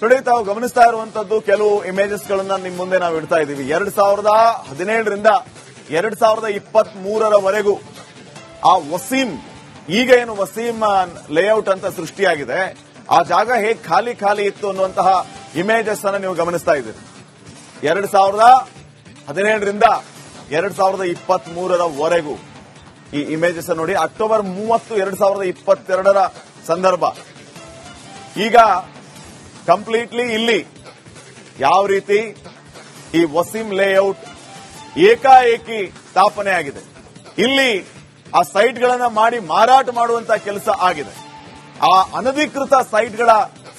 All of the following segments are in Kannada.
ನೋಡಿ ತಾವು ಗಮನಿಸ್ತಾ ಇರುವಂತದ್ದು ಕೆಲವು ಇಮೇಜಸ್ ಗಳನ್ನ ನಿಮ್ ಮುಂದೆ ನಾವು ಇಡ್ತಾ ಇದ್ದೀವಿ. ಎರಡ್ ಸಾವಿರದ ಹದಿನೇಳರಿಂದ ಎರಡ್ ಸಾವಿರದ ಇಪ್ಪತ್ತ್ ಮೂರರವರೆಗೂ ಆ ವಸೀಂ, ಈಗ ಏನು ವಸೀಂ ಲೇಔಟ್ ಅಂತ ಸೃಷ್ಟಿಯಾಗಿದೆ, ಆ ಜಾಗ ಹೇಗೆ ಖಾಲಿ ಖಾಲಿ ಇತ್ತು ಅನ್ನುವಂತಹ ಇಮೇಜಸ್ ಅನ್ನ ನೀವು ಗಮನಿಸ್ತಾ ಇದ್ದೀರಿ. ಎರಡ್ ಸಾವಿರದ ಹದಿನೇಳರಿಂದ ಎರಡ್ ಸಾವಿರದ ಇಪ್ಪತ್ತ್ ಮೂರರವರೆಗೂ ಈ ಇಮೇಜಸ್ ನೋಡಿ, ಅಕ್ಟೋಬರ್ ಮೂವತ್ತು ಎರಡ್ ಸಾವಿರದ ಇಪ್ಪತ್ತೆರಡರ ಸಂದರ್ಭ. ಈಗ ಕಂಪ್ಲೀಟ್ಲಿ ಇಲ್ಲಿ. ಯಾವ ರೀತಿ ಈ ವಸೀಂ ಲೇಔಟ್ ಏಕಾಏಕಿ ಸ್ಥಾಪನೆ ಆಗಿದೆ. ಇಲ್ಲಿ ಆ ಸೈಟ್ಗಳನ್ನ ಮಾಡಿ ಮಾರಾಟ ಮಾಡುವಂತ ಕೆಲಸ ಆಗಿದೆ. ಆ ಅನಧಿಕೃತ ಸೈಟ್ಗಳ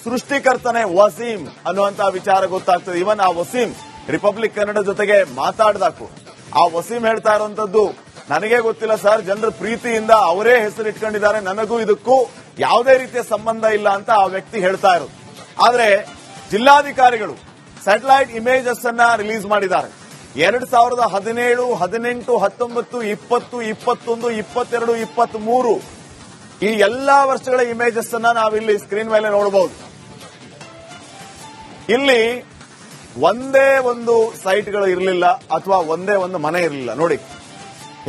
ಸೃಷ್ಟಿಕರ್ತನೆ ವಸೀಂ ಅನ್ನುವಂತ ವಿಚಾರ ಗೊತ್ತಾಗ್ತದೆ. ಇವನ್ ಆ ವಸೀಂ ರಿಪಬ್ಲಿಕ್ ಕನ್ನಡ ಜೊತೆಗೆ ಮಾತಾಡ್ದಾಕು. ಆ ವಸೀಂ ಹೇಳ್ತಾ ಇರುವಂತದ್ದು, ನನಗೆ ಗೊತ್ತಿಲ್ಲ ಸರ್, ಜನರ ಪ್ರೀತಿಯಿಂದ ಅವರೇ ಹೆಸರು ಇಟ್ಕೊಂಡಿದ್ದಾರೆ ನನಗೂ ಇದಕ್ಕೂ ಯಾವುದೇ ರೀತಿಯ ಸಂಬಂಧ ಇಲ್ಲ ಅಂತ ಆ ವ್ಯಕ್ತಿ ಹೇಳ್ತಾ ಇರೋದು. ಆದ್ರೆ ಜಿಲ್ಲಾಧಿಕಾರಿಗಳು ಸ್ಯಾಟಲೈಟ್ ಇಮೇಜಸ್ ಅನ್ನ ರಿಲೀಸ್ ಮಾಡಿದ್ದಾರೆ. ಎರಡ್ ಸಾವಿರದ ಹದಿನೇಳು, ಹದಿನೆಂಟು, ಹತ್ತೊಂಬತ್ತು, ಇಪ್ಪತ್ತು, ಇಪ್ಪತ್ತೊಂದು, ಇಪ್ಪತ್ತೆರಡು ಇಪ್ಪತ್ತ್ ಮೂರು ಈ ಎಲ್ಲಾ ವರ್ಷಗಳ ಇಮೇಜಸ್ ಅನ್ನ ನಾವಿಲ್ಲಿ ಸ್ಕ್ರೀನ್ ಮೇಲೆ ನೋಡಬಹುದು. ಇಲ್ಲಿ ಒಂದೇ ಒಂದು ಸೈಟ್ಗಳು ಇರಲಿಲ್ಲ ಅಥವಾ ಒಂದೇ ಒಂದು ಮನೆ ಇರಲಿಲ್ಲ. ನೋಡಿ,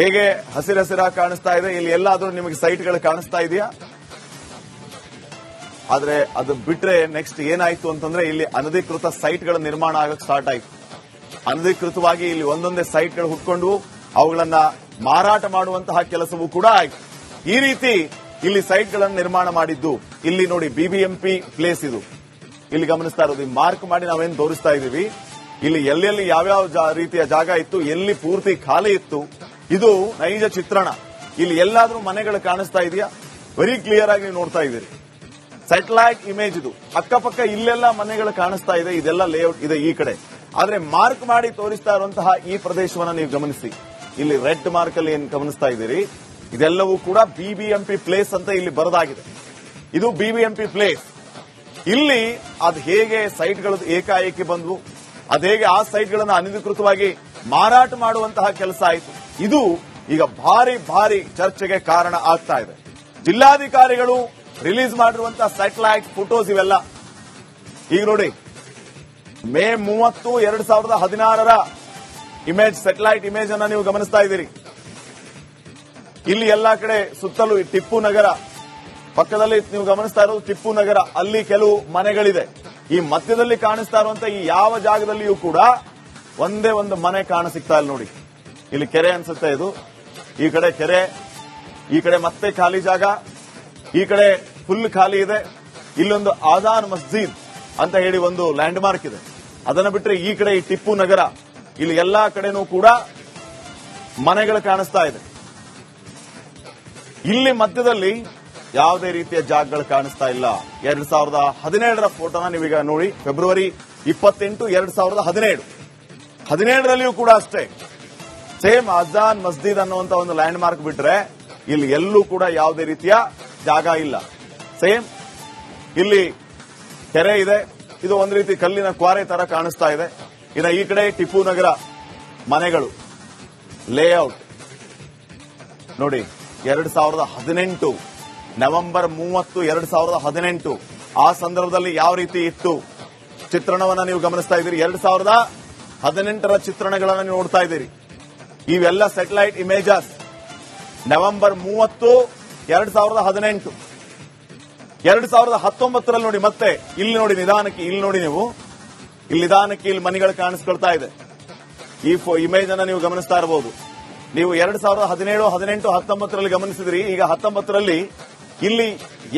ಹೇಗೆ ಹಸಿರಸಿರಾಗಿ ಕಾಣಿಸ್ತಾ ಇದೆ. ಇಲ್ಲಿ ಎಲ್ಲಾದರೂ ನಿಮಗೆ ಸೈಟ್ಗಳು ಕಾಣಿಸ್ತಾ ಇದೆಯಾ? ಆದ್ರೆ ಅದು ಬಿಟ್ರೆ ನೆಕ್ಸ್ಟ್ ಏನಾಯ್ತು ಅಂತಂದ್ರೆ ಇಲ್ಲಿ ಅನಧಿಕೃತ ಸೈಟ್ಗಳ ನಿರ್ಮಾಣ ಆಗಕ್ಕೆ ಸ್ಟಾರ್ಟ್ ಆಯ್ತು. ಅನಧಿಕೃತವಾಗಿ ಇಲ್ಲಿ ಒಂದೊಂದೇ ಸೈಟ್ಗಳು ಹುಟ್ಕೊಂಡು ಅವುಗಳನ್ನ ಮಾರಾಟ ಮಾಡುವಂತಹ ಕೆಲಸವೂ ಕೂಡ ಆಯ್ತು. ಈ ರೀತಿ ಇಲ್ಲಿ ಸೈಟ್ಗಳನ್ನು ನಿರ್ಮಾಣ ಮಾಡಿದ್ದು, ಇಲ್ಲಿ ನೋಡಿ ಬಿಬಿಎಂಪಿ ಪ್ಲೇಸ್ ಇದು. ಇಲ್ಲಿ ಗಮನಿಸ್ತಾ ಇರೋದು ಮಾರ್ಕ್ ಮಾಡಿ ನಾವೇನು ತೋರಿಸ್ತಾ ಇದೀವಿ ಇಲ್ಲಿ ಎಲ್ಲೆಲ್ಲಿ ಯಾವ್ಯಾವ ರೀತಿಯ ಜಾಗ ಇತ್ತು, ಎಲ್ಲಿ ಪೂರ್ತಿ ಖಾಲಿ ಇತ್ತು, ಇದು ನೈಜ ಚಿತ್ರಣ. ಇಲ್ಲಿ ಎಲ್ಲಾದ್ರೂ ಮನೆಗಳು ಕಾಣಿಸ್ತಾ ಇದೆಯಾ? ವೆರಿ ಕ್ಲಿಯರ್ ಆಗಿ ನೋಡ್ತಾ ಇದ್ದೀರಿ. ಸ್ಯಾಟಲೈಟ್ ಇಮೇಜ್ ಇದು. ಅಕ್ಕಪಕ್ಕ ಇಲ್ಲೆಲ್ಲ ಮನೆಗಳು ಕಾಣಿಸ್ತಾ ಇದೆ, ಇದೆಲ್ಲ ಲೇಔಟ್ ಇದೆ ಈ ಕಡೆ. ಆದ್ರೆ ಮಾರ್ಕ್ ಮಾಡಿ ತೋರಿಸ್ತಾ ಇರುವಂತಹ ಈ ಪ್ರದೇಶವನ್ನ ನೀವು ಗಮನಿಸಿ. ಇಲ್ಲಿ ರೆಡ್ ಮಾರ್ಕ್ ಅಲ್ಲಿ ಏನ್ ಗಮನಿಸ್ತಾ ಇದ್ದೀರಿ? ಇದೆಲ್ಲವೂ ಕೂಡ ಬಿಬಿಎಂಪಿ ಪ್ಲೇಸ್ ಅಂತ ಇಲ್ಲಿ ಬರದಾಗಿದೆ. ಇದು ಬಿಬಿಎಂಪಿ ಪ್ಲೇಸ್ ಇಲ್ಲಿ ಅದು ಹೇಗೆ ಸೈಟ್ಗಳು ಏಕಾಏಕಿ ಬಂದ್ವು? ಅದು ಹೇಗೆ ಆ ಸೈಟ್ಗಳನ್ನು ಅನಧಿಕೃತವಾಗಿ ಮಾರಾಟ ಮಾಡುವಂತಹ ಕೆಲಸ ಆಯಿತು? ಇದು ಈಗ ಭಾರಿ ಭಾರಿ ಚರ್ಚೆಗೆ ಕಾರಣ ಆಗ್ತಾ ಇದೆ. ಜಿಲ್ಲಾಧಿಕಾರಿಗಳು ರಿಲೀಸ್ ಮಾಡಿರುವಂತಹ ಸ್ಯಾಟಲೈಟ್ ಫೋಟೋಸ್ ಇವೆಲ್ಲ. ಈಗ ನೋಡಿ, ಮೇ ಮೂವತ್ತು ಎರಡ್ ಸಾವಿರದ ಹದಿನಾರರ ಇಮೇಜ್, ಸ್ಯಾಟಲೈಟ್ ಇಮೇಜ್ ಅನ್ನ ನೀವು ಗಮನಿಸ್ತಾ ಇದ್ದೀರಿ. ಇಲ್ಲಿ ಎಲ್ಲಾ ಕಡೆ ಸುತ್ತಲೂ ಟಿಪ್ಪು ನಗರ, ಪಕ್ಕದಲ್ಲಿ ನೀವು ಗಮನಿಸ್ತಾ ಇರೋದು ಟಿಪ್ಪು ನಗರ, ಅಲ್ಲಿ ಕೆಲವು ಮನೆಗಳಿದೆ. ಈ ಮಧ್ಯದಲ್ಲಿ ಕಾಣಿಸ್ತಾ ಇರುವಂತಹ ಈ ಯಾವ ಜಾಗದಲ್ಲಿಯೂ ಕೂಡ ಒಂದೇ ಒಂದು ಮನೆ ಕಾಣ ಇಲ್ಲ ನೋಡಿ. ಇಲ್ಲಿ ಕೆರೆ ಅನ್ಸುತ್ತೆ ಇದು. ಈ ಕಡೆ ಕೆರೆ, ಈ ಕಡೆ ಮತ್ತೆ ಖಾಲಿ ಜಾಗ, ಈ ಕಡೆ ಫುಲ್ ಖಾಲಿ ಇದೆ. ಇಲ್ಲೊಂದು ಆಜಾನ್ ಮಸ್ಜಿದ್ ಅಂತ ಹೇಳಿ ಒಂದು ಲ್ಯಾಂಡ್ ಮಾರ್ಕ್ ಇದೆ. ಅದನ್ನ ಬಿಟ್ಟರೆ ಈ ಕಡೆ ಈ ಟಿಪ್ಪು ನಗರ, ಇಲ್ಲಿ ಎಲ್ಲಾ ಕಡೆನೂ ಕೂಡ ಮನೆಗಳು ಕಾಣಿಸ್ತಾ ಇದೆ. ಇಲ್ಲಿ ಮಧ್ಯದಲ್ಲಿ ಯಾವುದೇ ರೀತಿಯ ಜಾಗಗಳು ಕಾಣಿಸ್ತಾ ಇಲ್ಲ. ಎರಡ್ ಸಾವಿರದ ಹದಿನೇಳರ ಫೋಟೋನ ನೀವೀಗ ನೋಡಿ ಫೆಬ್ರವರಿ ಇಪ್ಪತ್ತೆಂಟು ಎರಡ್ ಸಾವಿರದ ಹದಿನೇಳು. ಹದಿನೇಳರಲ್ಲಿಯೂ ಕೂಡ ಅಷ್ಟೇ. ಸೇಮ್ ಅಜಾನ್ ಮಸ್ಜಿದ್ ಅನ್ನುವಂತ ಒಂದು ಲ್ಯಾಂಡ್ ಮಾರ್ಕ್ ಬಿಟ್ರೆ ಇಲ್ಲಿ ಎಲ್ಲೂ ಕೂಡ ಯಾವುದೇ ರೀತಿಯ ಜಾಗ ಇಲ್ಲ. ಸೇಮ್ ಇಲ್ಲಿ ಕೆರೆ ಇದೆ. ಇದು ಒಂದು ರೀತಿ ಕಲ್ಲಿನ ಕ್ವಾರೆ ತರ ಕಾಣಿಸ್ತಾ ಇದೆ. ಇನ್ನು ಈ ಕಡೆ ಟಿಪ್ಪು ನಗರ ಮನೆಗಳು. ಲೇಔಟ್ ನೋಡಿ, ಎರಡ್ ಸಾವಿರದ ಹದಿನೆಂಟು, ನವೆಂಬರ್ ಮೂವತ್ತು, ಎರಡ್ ಸಾವಿರದ ಹದಿನೆಂಟು. ಆ ಸಂದರ್ಭದಲ್ಲಿ ಯಾವ ರೀತಿ ಇತ್ತು? ಚಿತ್ರಣವನ್ನ ನೀವು ಗಮನಿಸ್ತಾ ಇದ್ದೀರಿ. ಎರಡ್ ಸಾವಿರದ ಹದಿನೆಂಟರ ಚಿತ್ರಣಗಳನ್ನು ನೀವು ನೋಡ್ತಾ ಇದ್ದೀರಿ. ಇವೆಲ್ಲ ಸೆಟಲೈಟ್ ಇಮೇಜಸ್ ನವೆಂಬರ್ ಮೂವತ್ತು, ಎರಡ್ ಸಾವಿರದ ಹದಿನೆಂಟು. ಎರಡ್ ಸಾವಿರದ ಹತ್ತೊಂಬತ್ತರಲ್ಲಿ ನೋಡಿ, ಮತ್ತೆ ಇಲ್ಲಿ ನೋಡಿ ನಿಧಾನಕ್ಕೆ, ಇಲ್ಲಿ ನೋಡಿ ನೀವು. ಇಲ್ಲಿ ನಿಧಾನಕ್ಕೆ ಇಲ್ಲಿ ಮನೆಗಳು ಕಾಣಿಸ್ಕೊಳ್ತಾ ಇದೆ. ಈ ಇಮೇಜ್ ಅನ್ನ ನೀವು ಗಮನಿಸ್ತಾ ಇರಬಹುದು ನೀವು ಎರಡ್ ಸಾವಿರದ ಹದಿನೇಳು, ಹದಿನೆಂಟು, ಹತ್ತೊಂಬತ್ತರಲ್ಲಿ ಗಮನಿಸಿದ್ರಿ. ಈಗ ಹತ್ತೊಂಬತ್ತರಲ್ಲಿ ಇಲ್ಲಿ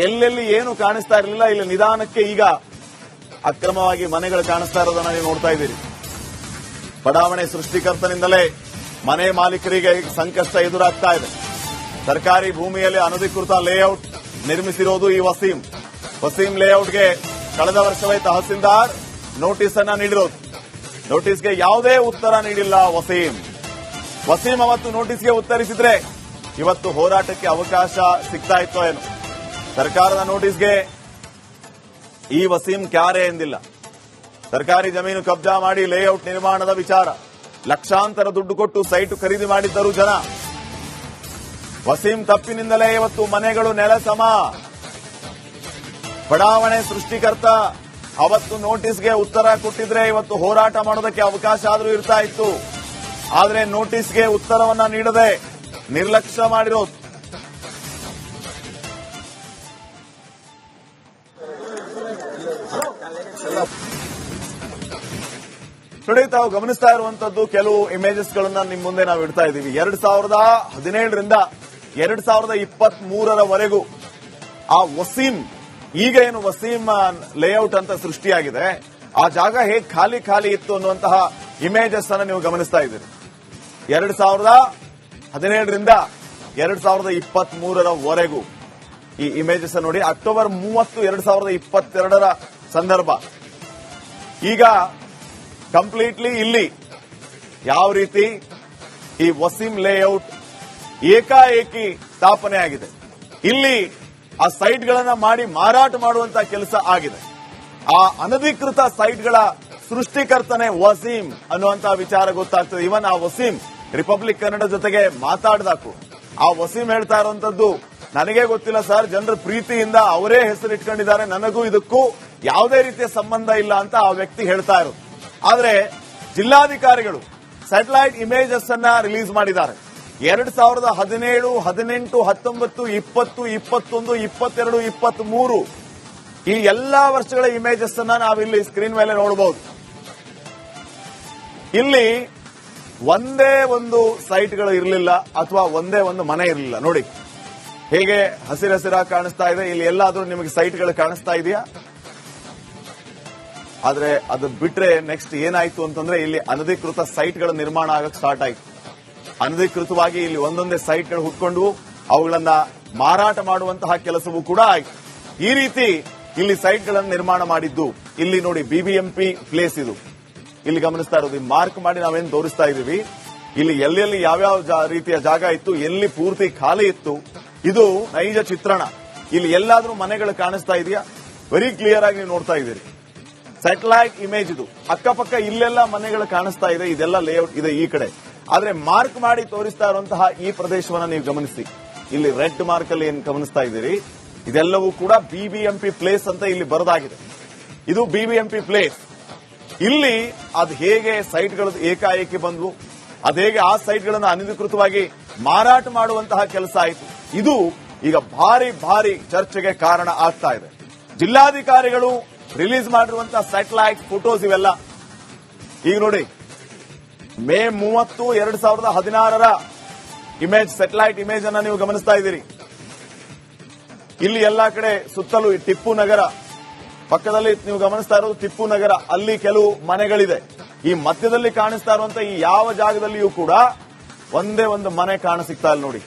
ಎಲ್ಲೆಲ್ಲಿ ಏನು ಕಾಣಿಸ್ತಾ ಇರಲಿಲ್ಲ, ಇಲ್ಲಿ ನಿಧಾನಕ್ಕೆ ಈಗ ಅಕ್ರಮವಾಗಿ ಮನೆಗಳು ಕಾಣಿಸ್ತಾ ಇರೋದನ್ನ ನೀವು ನೋಡ್ತಾ ಇದ್ದೀರಿ. ಬಡಾವಣೆ ಸೃಷ್ಟಿಕರ್ತನಿಂದಲೇ ಮನೆ ಮಾಲೀಕರಿಗೆ ಸಂಕಷ್ಟ ಎದುರಾಗ್ತಾ ಇದೆ. ಸರ್ಕಾರಿ ಭೂಮಿಯಲ್ಲಿ ಅನಧಿಕೃತ ಲೇಔಟ್ ನಿರ್ಮಿಸಿರೋದು ಈ ವಸೀಂ. ವಸೀಂ ಲೇಔಟ್ಗೆ ಕಳೆದ ವರ್ಷವೇ ತಹಸೀಲ್ದಾರ್ ನೋಟಿಸ್ ಅನ್ನ ನೀಡಿರೋದು. ನೋಟಿಸ್ಗೆ ಯಾವುದೇ ಉತ್ತರ ನೀಡಿಲ್ಲ ವಸೀಂ. ವಸೀಂ ಅವತ್ತು ನೋಟಿಸ್ಗೆ ಉತ್ತರಿಸಿದ್ರೆ ಇವತ್ತು ಹೋರಾಟಕ್ಕೆ ಅವಕಾಶ ಸಿಗ್ತಾ ಇತ್ತೋ ಏನು. ಸರ್ಕಾರದ ನೋಟಿಸ್ಗೆ ಈ ವಸೀಂ ಕ್ಯಾರೆ ಎಂದಿಲ್ಲ. ಸರ್ಕಾರಿ ಜಮೀನು ಕಬ್ಜಾ ಮಾಡಿ ಲೇಔಟ್ ನಿರ್ಮಾಣದ ವಿಚಾರ. ಲಕ್ಷಾಂತರ ದುಡ್ಡು ಕೊಟ್ಟು ಸೈಟ್ ಖರೀದಿ ಮಾಡಿದ್ದರು ಜನ. ವಸೀಂ ತಪ್ಪಿನಿಂದಲೇ ಇವತ್ತು ಮನೆಗಳು ನೆಲ ಸಮ. ಬಡಾವಣೆ ಸೃಷ್ಟಿಕರ್ತ ಅವತ್ತು ನೋಟಿಸ್ಗೆ ಉತ್ತರ ಕೊಟ್ಟಿದ್ರೆ ಇವತ್ತು ಹೋರಾಟ ಮಾಡೋದಕ್ಕೆ ಅವಕಾಶ ಆದರೂ ಇರ್ತಾ ಇತ್ತು. ಆದರೆ ನೋಟಿಸ್ಗೆ ಉತ್ತರವನ್ನ ನೀಡದೆ ನಿರ್ಲಕ್ಷ್ಯ ಮಾಡಿರೋದು ನೋಡಿ, ತಾವು ಗಮನಿಸ್ತಾ ಇರುವಂತದ್ದು ಕೆಲವು ಇಮೇಜಸ್ ಗಳನ್ನ ನಿಮ್ ಮುಂದೆ ನಾವು ಇಡ್ತಾ ಇದ್ದೀವಿ. ಎರಡ್ ಸಾವಿರದ ಹದಿನೇಳರಿಂದ ಎರಡ್ ಸಾವಿರದ ಇಪ್ಪತ್ತ್ ಮೂರರವರೆಗೂ ಆ ವಸೀಂ, ಈಗ ಏನು ವಸೀಂ ಲೇಔಟ್ ಅಂತ ಸೃಷ್ಟಿಯಾಗಿದೆ, ಆ ಜಾಗ ಹೇಗೆ ಖಾಲಿ ಖಾಲಿ ಇತ್ತು ಅನ್ನುವಂತಹ ಇಮೇಜಸ್ ಅನ್ನು ನೀವು ಗಮನಿಸ್ತಾ ಇದ್ದೀರಿ. ಎರಡ್ ಸಾವಿರದ ಹದಿನೇಳರಿಂದ ಎರಡ್ ಸಾವಿರದ ಇಪ್ಪತ್ತ್ ಮೂರರವರೆಗೂ ಈ ಇಮೇಜಸ್ ನೋಡಿ, ಅಕ್ಟೋಬರ್ ಮೂವತ್ತು ಎರಡ್ ಸಾವಿರದ ಇಪ್ಪತ್ತೆರಡರ ಸಂದರ್ಭ. ಈಗ ಕಂಪ್ಲೀಟ್ಲಿ ಇಲ್ಲಿ ಯಾವ ರೀತಿ ಈ ವಸೀಂ ಲೇಔಟ್ ಏಕಾಏಕಿ ಸ್ಥಾಪನೆ ಆಗಿದೆ. ಇಲ್ಲಿ ಆ ಸೈಟ್ಗಳನ್ನು ಮಾಡಿ ಮಾರಾಟ ಮಾಡುವಂತ ಕೆಲಸ ಆಗಿದೆ. ಆ ಅನಧಿಕೃತ ಸೈಟ್ಗಳ ಸೃಷ್ಟಿಕರ್ತನೆ ವಸೀಂ ಅನ್ನುವಂತ ವಿಚಾರ ಗೊತ್ತಾಗ್ತದೆ. ಇವನ್ ಆ ವಸೀಂ ರಿಪಬ್ಲಿಕ್ ಕನ್ನಡ ಜೊತೆಗೆ ಮಾತಾಡ್ದಾಕು. ಆ ವಸೀಂ ಹೇಳ್ತಾ ಇರುವಂತದ್ದು, ನನಗೆ ಗೊತ್ತಿಲ್ಲ ಸರ್, ಜನರ ಪ್ರೀತಿಯಿಂದ ಅವರೇ ಹೆಸರು ಇಟ್ಕೊಂಡಿದ್ದಾರೆ ನನಗೂ ಇದಕ್ಕೂ ಯಾವುದೇ ರೀತಿಯ ಸಂಬಂಧ ಇಲ್ಲ ಅಂತ ಆ ವ್ಯಕ್ತಿ ಹೇಳ್ತಾ ಇರೋದು. ಆದರೆ ಜಿಲ್ಲಾಧಿಕಾರಿಗಳು ಸ್ಯಾಟಲೈಟ್ ಇಮೇಜಸ್ ಅನ್ನ ರಿಲೀಸ್ ಮಾಡಿದ್ದಾರೆ. ಎರಡ್ ಸಾವಿರದ ಹದಿನೇಳು, ಹದಿನೆಂಟು, ಹತ್ತೊಂಬತ್ತು, ಇಪ್ಪತ್ತು, ಇಪ್ಪತ್ತೊಂದು, ಇಪ್ಪತ್ತೆರಡು ಇಪ್ಪತ್ತ್ ಮೂರು ಈ ಎಲ್ಲಾ ವರ್ಷಗಳ ಇಮೇಜಸ್ ಅನ್ನ ನಾವಿಲ್ಲಿ ಸ್ಕ್ರೀನ್ ಮೇಲೆ ನೋಡಬಹುದು ಇಲ್ಲಿ ಒಂದೇ ಒಂದು ಸೈಟ್ಗಳು ಇರಲಿಲ್ಲ ಅಥವಾ ಒಂದೇ ಒಂದು ಮನೆ ಇರಲಿಲ್ಲ. ನೋಡಿ, ಹೇಗೆ ಹಸಿರಸಿರಾಗಿ ಕಾಣಿಸ್ತಾ ಇದೆ. ಇಲ್ಲಿ ಎಲ್ಲಾದ್ರೂ ನಿಮಗೆ ಸೈಟ್ಗಳು ಕಾಣಿಸ್ತಾ ಇದೆಯಾ? ಆದ್ರೆ ಅದು ಬಿಟ್ರೆ ನೆಕ್ಸ್ಟ್ ಏನಾಯ್ತು ಅಂತಂದ್ರೆ ಇಲ್ಲಿ ಅನಧಿಕೃತ ಸೈಟ್ಗಳ ನಿರ್ಮಾಣ ಆಗಕ್ಕೆ ಸ್ಟಾರ್ಟ್ ಆಯ್ತು. ಅನಧಿಕೃತವಾಗಿ ಇಲ್ಲಿ ಒಂದೊಂದೇ ಸೈಟ್ಗಳು ಹುಟ್ಕೊಂಡು ಅವುಗಳನ್ನ ಮಾರಾಟ ಮಾಡುವಂತಹ ಕೆಲಸವೂ ಕೂಡ ಆಯ್ತು. ಈ ರೀತಿ ಇಲ್ಲಿ ಸೈಟ್ಗಳನ್ನು ನಿರ್ಮಾಣ ಮಾಡಿದ್ದು ಇಲ್ಲಿ ನೋಡಿ ಬಿಬಿಎಂಪಿ ಪ್ಲೇಸ್ ಇದು. ಇಲ್ಲಿ ಗಮನಿಸ್ತಾ ಇರೋದು ಮಾರ್ಕ್ ಮಾಡಿ ನಾವೇನು ತೋರಿಸ್ತಾ ಇದೀವಿ ಇಲ್ಲಿ ಎಲ್ಲೆಲ್ಲಿ ಯಾವ್ಯಾವ ರೀತಿಯ ಜಾಗ ಇತ್ತು, ಎಲ್ಲಿ ಪೂರ್ತಿ ಖಾಲಿ ಇತ್ತು, ಇದು ನೈಜ ಚಿತ್ರಣ. ಇಲ್ಲಿ ಎಲ್ಲಾದ್ರೂ ಮನೆಗಳು ಕಾಣಿಸ್ತಾ ಇದೆಯಾ? ವೆರಿ ಕ್ಲಿಯರ್ ಆಗಿ ನೀವು ನೋಡ್ತಾ ಇದ್ದೀರಿ. ಸ್ಯಾಟಲೈಟ್ ಇಮೇಜ್ ಇದು. ಅಕ್ಕಪಕ್ಕ ಇಲ್ಲೆಲ್ಲ ಮನೆಗಳು ಕಾಣಿಸ್ತಾ ಇದೆ, ಇದೆಲ್ಲ ಲೇಔಟ್ ಇದೆ ಈ ಕಡೆ. ಆದ್ರೆ ಮಾರ್ಕ್ ಮಾಡಿ ತೋರಿಸ್ತಾ ಇರುವಂತಹ ಈ ಪ್ರದೇಶವನ್ನ ನೀವು ಗಮನಿಸಿ. ಇಲ್ಲಿ ರೆಡ್ ಮಾರ್ಕ್ ಅಲ್ಲಿ ಏನು ಗಮನಿಸ್ತಾ ಇದ್ದೀರಿ? ಇದೆಲ್ಲವೂ ಕೂಡ ಬಿಬಿಎಂಪಿ ಪ್ಲೇಸ್ ಅಂತ ಇಲ್ಲಿ ಬರದಾಗಿದೆ. ಇದು ಬಿಬಿಎಂಪಿ ಪ್ಲೇಸ್ ಇಲ್ಲಿ ಅದು ಹೇಗೆ ಸೈಟ್ಗಳು ಏಕಾಏಕಿ ಬಂದವು? ಅದು ಹೇಗೆ ಆ ಸೈಟ್ಗಳನ್ನು ಅನಧಿಕೃತವಾಗಿ ಮಾರಾಟ ಮಾಡುವಂತಹ ಕೆಲಸ ಆಯಿತು? ಇದು ಈಗ ಭಾರಿ ಭಾರಿ ಚರ್ಚೆಗೆ ಕಾರಣ ಆಗ್ತಾ ಇದೆ. ಜಿಲ್ಲಾಧಿಕಾರಿಗಳು ರಿಲೀಸ್ ಮಾಡಿರುವಂತಹ ಸ್ಯಾಟಲೈಟ್ ಫೋಟೋಸ್ ಇವೆಲ್ಲ. ಈಗ ನೋಡಿ ಮೇ ಮೂವತ್ತು ಎರಡ್ ಸಾವಿರದ ಹದಿನಾರರ ಇಮೇಜ್ ಸೆಟಲೈಟ್ ಇಮೇಜ್ ಅನ್ನ ನೀವು ಗಮನಿಸ್ತಾ ಇದ್ದೀರಿ. ಇಲ್ಲಿ ಎಲ್ಲಾ ಕಡೆ ಸುತ್ತಲೂ ಈ ಟಿಪ್ಪು ನಗರ. ಪಕ್ಕದಲ್ಲಿ ನೀವು ಗಮನಿಸ್ತಾ ಇರೋದು ಟಿಪ್ಪು ನಗರ. ಅಲ್ಲಿ ಕೆಲವು ಮನೆಗಳಿದೆ. ಈ ಮಧ್ಯದಲ್ಲಿ ಕಾಣಿಸ್ತಾ ಇರುವಂತಹ ಈ ಯಾವ ಜಾಗದಲ್ಲಿಯೂ ಕೂಡ ಒಂದೇ ಒಂದು ಮನೆ ಕಾಣ ಸಿಗ್ತಾ ಇಲ್ಲ ನೋಡಿ.